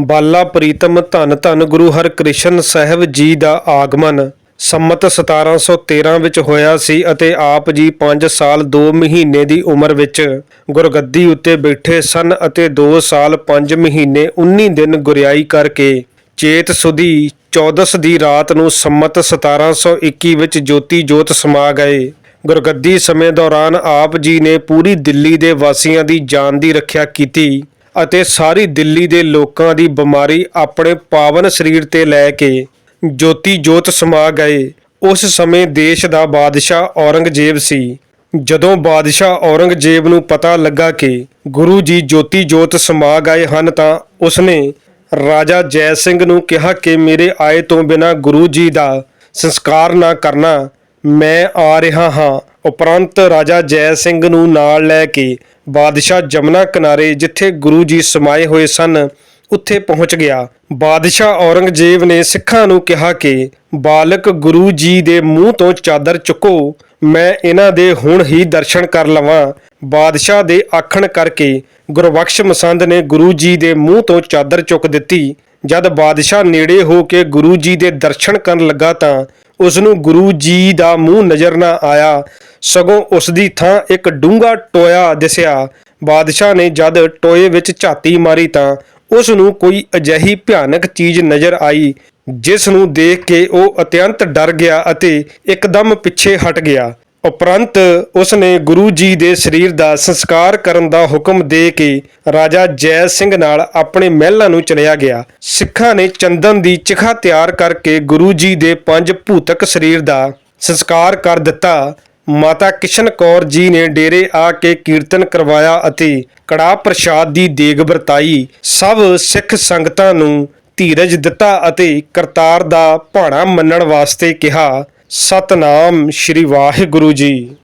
ਬਾਲਾ ਪ੍ਰੀਤਮ ਧੰਨ ਧੰਨ ਗੁਰੂ ਹਰਕ੍ਰਿਸ਼ਨ ਸਾਹਿਬ ਜੀ ਦਾ ਆਗਮਨ। ਸੰਮਤ 1713 ਵਿੱਚ ਹੋਇਆ ਸੀ ਅਤੇ ਆਪ ਜੀ 5 ਸਾਲ 2 ਮਹੀਨੇ ਦੀ ਉਮਰ ਵਿੱਚ ਗੁਰਗੱਦੀ ਉੱਤੇ ਬੈਠੇ ਸਨ ਅਤੇ 2 ਸਾਲ 5 ਮਹੀਨੇ 19 ਦਿਨ ਗੁਰਿਆਈ ਕਰਕੇ ਚੇਤ ਸੁਦੀ 14 ਦੀ ਰਾਤ ਨੂੰ ਸੰਮਤ 1721 ਵਿੱਚ ਜੋਤੀ ਜੋਤ ਸਮਾ ਗਏ। ਗੁਰਗੱਦੀ ਸਮੇਂ ਦੌਰਾਨ ਆਪ ਜੀ ਨੇ ਪੂਰੀ ਦਿੱਲੀ ਦੇ ਵਾਸੀਆਂ ਦੀ ਜਾਨ ਦੀ ਰੱਖਿਆ ਕੀਤੀ। ਅਤੇ ਸਾਰੀ ਦਿੱਲੀ ਦੇ ਲੋਕਾਂ ਦੀ ਬਿਮਾਰੀ ਆਪਣੇ ਪਾਵਨ ਸਰੀਰ ਤੇ ਲੈ ਕੇ ਜੋਤੀ ਜੋਤ ਸਮਾ ਗਏ। ਉਸ ਸਮੇਂ ਦੇਸ਼ ਦਾ ਬਾਦਸ਼ਾਹ ਔਰੰਗਜ਼ੇਬ ਸੀ। ਜਦੋਂ ਬਾਦਸ਼ਾਹ ਔਰੰਗਜ਼ੇਬ ਨੂੰ ਪਤਾ ਲੱਗਾ ਕਿ ਗੁਰੂ ਜੀ ਜੋਤੀ ਜੋਤ ਸਮਾ ਗਏ ਹਨ ਤਾਂ ਉਸਨੇ ਰਾਜਾ ਜੈ ਸਿੰਘ ਨੂੰ ਕਿਹਾ ਕਿ ਮੇਰੇ ਆਏ ਤੋਂ ਬਿਨਾ ਗੁਰੂ ਜੀ ਦਾ ਸੰਸਕਾਰ ਨਾ ਕਰਨਾ, ਮੈਂ ਆ ਰਿਹਾ ਹਾਂ। ਉਪਰੰਤ ਰਾਜਾ ਜੈ ਸਿੰਘ ਨੂੰ ਨਾਲ ਲੈ ਕੇ ਬਾਦਸ਼ਾਹ ਜਮਨਾ ਕਿਨਾਰੇ ਜਿੱਥੇ ਗੁਰੂ ਜੀ ਸਮਾਏ ਹੋਏ ਸਨ, ਉੱਥੇ ਪਹੁੰਚ ਗਿਆ। ਬਾਦਸ਼ਾਹ ਔਰੰਗਜ਼ੇਬ ਨੇ ਸਿੱਖਾਂ ਨੂੰ ਕਿਹਾ ਕਿ, ਬਾਲਕ ਗੁਰੂ ਜੀ ਦੇ ਮੂੰਹ ਤੋਂ ਚਾਦਰ ਚੁੱਕੋ, ਮੈਂ ਇਹਨਾਂ ਦੇ ਹੁਣ ਹੀ ਦਰਸ਼ਨ ਕਰ ਲਵਾਂ। ਬਾਦਸ਼ਾਹ ਦੇ ਆਖਣ ਕਰਕੇ ਗੁਰਬਖਸ਼ ਮਸੰਦ ਨੇ ਗੁਰੂ ਜੀ ਦੇ ਮੂੰਹ ਤੋਂ ਚਾਦਰ ਚੁੱਕ ਦਿੱਤੀ। ਜਦ ਬਾਦਸ਼ਾਹ ਨੇੜੇ ਹੋ ਕੇ ਗੁਰੂ ਜੀ ਦੇ ਦਰਸ਼ਨ ਕਰਨ ਲੱਗਾ ਤਾਂ ਉਸ ਨੂੰ ਗੁਰੂ ਜੀ ਦਾ ਮੂੰਹ ਨਜ਼ਰ ਨਾ ਆਇਆ ਸਗੋਂ ਉਸ ਦੀ ਥਾਂ ਇੱਕ ਡੂੰਘਾ ਟੋਇਆ ਦਿਸਿਆ। ਬਾਦਸ਼ਾਹ ਨੇ ਜਦ ਟੋਏ ਵਿੱਚ ਝਾਤੀ ਮਾਰੀ ਤਾਂ ਉਸ ਨੂੰ ਕੋਈ ਅਜਿਹੀ ਭਿਆਨਕ ਚੀਜ਼ ਨਜ਼ਰ ਆਈ ਜਿਸ ਨੂੰ ਦੇਖ ਕੇ ਉਹ ਅਤਿਅੰਤ ਡਰ ਗਿਆ ਅਤੇ ਇੱਕਦਮ ਪਿੱਛੇ ਹਟ ਗਿਆ। ਉਪਰੰਤ ਉਸ ਨੇ ਗੁਰੂ ਜੀ ਦੇ ਸਰੀਰ ਦਾ ਸੰਸਕਾਰ ਕਰਨ ਦਾ ਹੁਕਮ ਦੇ ਕੇ ਰਾਜਾ ਜੈ ਸਿੰਘ ਨਾਲ ਆਪਣੇ ਮਹਿਲਾਂ ਨੂੰ ਚਲਿਆ ਗਿਆ। ਸਿੱਖਾਂ ਨੇ ਚੰਦਨ ਦੀ ਚਿਖਾ ਤਿਆਰ ਕਰਕੇ ਗੁਰੂ ਜੀ ਦੇ ਪੰਜ ਭੂਤਕ ਸਰੀਰ ਦਾ ਸੰਸਕਾਰ ਕਰ ਦਿੱਤਾ। ਮਾਤਾ ਕਿਸ਼ਨ ਕੌਰ ਜੀ ਨੇ ਡੇਰੇ ਆ ਕੇ ਕੀਰਤਨ ਕਰਵਾਇਆ ਅਤੇ ਕੜਾ ਪ੍ਰਸ਼ਾਦ ਦੀ ਦੇਗ ਵਰਤਾਈ। ਸਭ ਸਿੱਖ ਸੰਗਤਾਂ ਨੂੰ ਧੀਰਜ ਦਿੱਤਾ ਅਤੇ ਕਰਤਾਰ ਦਾ ਭਾਣਾ ਮੰਨਣ ਵਾਸਤੇ ਕਿਹਾ। ਸਤਨਾਮ ਸ੍ਰੀ ਵਾਹਿਗੁਰੂ ਜੀ।